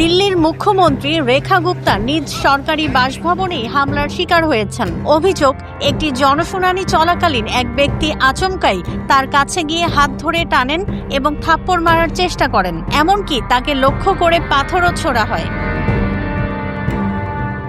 দিল্লির মুখ্যমন্ত্রী রেখা গুপ্তা নিজ সরকারি বাসভবনেই হামলার শিকার হয়েছেন। অভিযোগ, একটি জনশুনানি চলাকালীন এক ব্যক্তি আচমকাই তার কাছে গিয়ে হাত ধরে টানেন এবং থাপ্পড় মারার চেষ্টা করেন। এমনকি তাকে লক্ষ্য করে পাথরও ছোড়া হয়।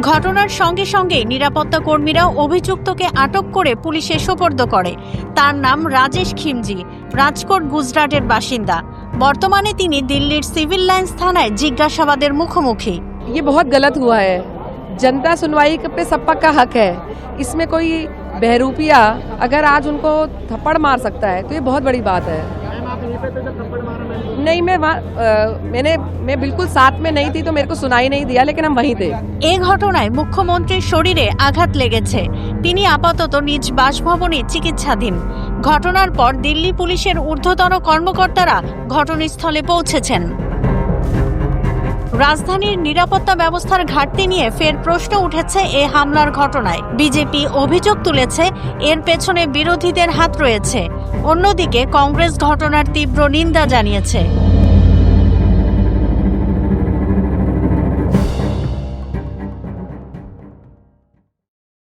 ঘটনার সঙ্গে সঙ্গে নিরাপত্তা কর্মীরা অভিযুক্তকে আটক করে পুলিশে সোপর্দ করে। তার নাম রাজেশ খিমজি, রাজকোট, গুজরাটের বাসিন্দা। বর্তমানে তিনি দিল্লির সিভিল লাইন্স থানায় জিজ্ঞাসাবাদের মুখোমুখি ये बहुत गलत हुआ है जनता सुनवाई पे सबका का हक है इसमें कोई बहरूपिया अगर आज उनको थप्पड़ मार सकता है तो ये बहुत बड़ी बात है नहीं मैं वहाँ अ, मैंने मैं बिल्कुल साथ में नहीं थी तो मेरे को सुनाई नहीं दिया लेकिन हम वहीं थे এ ঘটনায় মুখ্যমন্ত্রীর শরীরে আঘাত লেগেছে তিনি আপাতত নিজ বাসভবনে চিকিৎসাধীন। ঘটনার পর দিল্লি পুলিশের ঊর্ধ্বতন কর্মকর্তারা ঘটনাস্থলে পৌঁছেছেন। রাজধানীর নিরাপত্তা ব্যবস্থার ঘাটতি নিয়ে ফের প্রশ্ন উঠেছে এ হামলার ঘটনায়। বিজেপি অভিযোগ তুলেছে, এর পেছনে বিরোধীদের হাত রয়েছে। অন্যদিকে কংগ্রেস ঘটনার তীব্র নিন্দা জানিয়েছে।